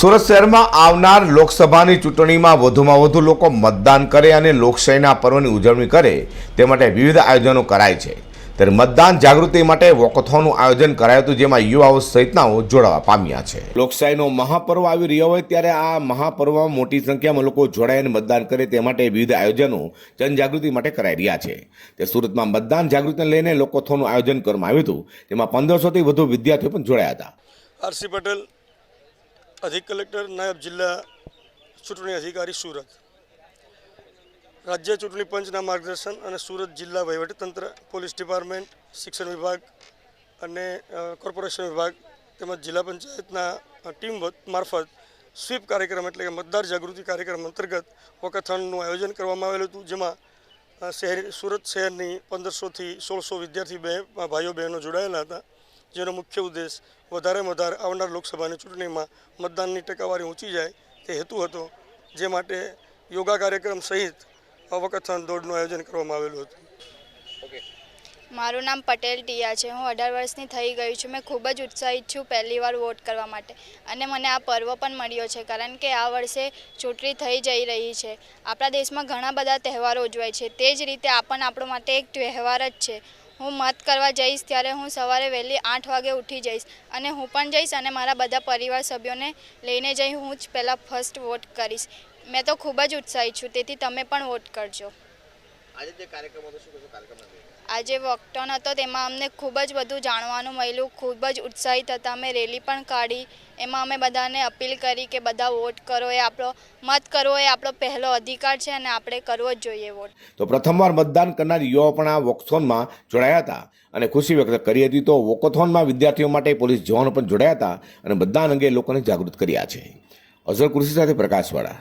સુરત શહેરમાં આવનાર લોકસભાની ચૂંટણીમાં વધુમાં વધુ લોકો મતદાન કરે અને લોકશાહીના પર્વની ઉજવણી કરે તે માટે વિવિધ આયોજનો કરાય છે. ત્યારે મતદાન જાગૃતિ માટે વોકથોનનું આયોજન કરાયું હતું જેમાં યુવાઓ સહિતનાઓ જોડાવા પામ્યા છે. લોકશાહીનો મહાપર્વ આવી રહ્યો હોય ત્યારે આ મહાપર્વમાં મોટી સંખ્યામાં લોકો જોડાય અને મતદાન કરે તે માટે વિવિધ આયોજનો જનજાગૃતિ માટે કરાઈ રહ્યા છે. તે સુરતમાં મતદાન જાગૃતિને લઈને લોકોથોનનું આયોજન કરવામાં આવ્યું હતું તેમાં પંદરસોથી વધુ વિદ્યાર્થીઓ પણ જોડાયા હતા. આરસી પટેલ અધિક કલેક્ટર નાયબ જિલ્લા ચૂંટણી અધિકારી સુરત. રાજ્ય ચૂંટણી પંચના માર્ગદર્શન અને સુરત જિલ્લા વહીવટીતંત્ર, પોલીસ ડિપાર્ટમેન્ટ, શિક્ષણ વિભાગ અને કોર્પોરેશન વિભાગ તેમજ જિલ્લા પંચાયતના ટીમ મારફત સ્વીપ કાર્યક્રમ એટલે કે મતદાર જાગૃતિ કાર્યક્રમ અંતર્ગત વોકાથોનનું આયોજન કરવામાં આવેલું હતું, જેમાં શહેર, સુરત શહેરની પંદરસોથી સોળસો વિદ્યાર્થી બે ભાઈઓ બહેનો જોડાયેલા હતા. જેનો મુખ્ય ઉદ્દેશ વધારેમાં વધારે આવનાર લોકસભાની ચૂંટણીમાં મતદાનની ટકાવારી ઊંચી જાય તે હેતુ હતો, જે માટે યોગા કાર્યક્રમ સહિત અવકથન દોડનું આયોજન કરવામાં આવેલું હતું. મારું નામ પટેલ ટીયા છે. હું અઢાર વર્ષની થઈ ગઈ છું. મેં ખૂબ જ ઉત્સાહિત છું પહેલી વાર વોટ કરવા માટે. અને મને આ પર્વ પણ મળ્યો છે, કારણ કે આ વર્ષે ચૂંટણી થઈ જઈ રહી છે. આપણા દેશમાં ઘણા બધા તહેવારો ઉજવાય છે. તે જ રીતે આ પણ આપણો માટે એક તહેવાર જ છે. હું મત કરવા જઈશ ત્યારે હું સવારે વહેલી આઠ વાગે ઉઠી જઈશ અને હું પણ જઈશ અને મારા બધા પરિવાર સભ્યોને લઈને જઈ હું જ પહેલાં ફર્સ્ટ વોટ કરીશ. મેં તો ખૂબ જ ઉત્સાહિત છું, તેથી તમે પણ વોટ કરજો. આજે જે કાર્યક્રમ હતો શું કહેશો? કાર્યક્રમ આજે વોકટોન હતો તેમાં અમને ખૂબ જ બધું જાણવાનું મળ્યું ખૂબ જ ઉત્સાહિત હતા. અમે રેલી પણ કાઢી એમાં અમે બધાને અપીલ કરી કે બધા વોટ કરો એ આપણો મત કરવો એ આપણો પહેલો અધિકાર છે અને આપણે કરવો જ જોઈએ વોટ. તો પ્રથમવાર મતદાન કરનાર યુવાઓ પણ આ વોકથોનમાં જોડાયા હતા અને ખુશી વ્યક્ત કરી હતી. તો વોકથોનમાં વિદ્યાર્થીઓ માટે પોલીસ જવાનો પણ જોડાયા હતા અને મતદાન અંગે લોકોને જાગૃત કર્યા છે. અઝર કૃષિ સાથે પ્રકાશવાળા.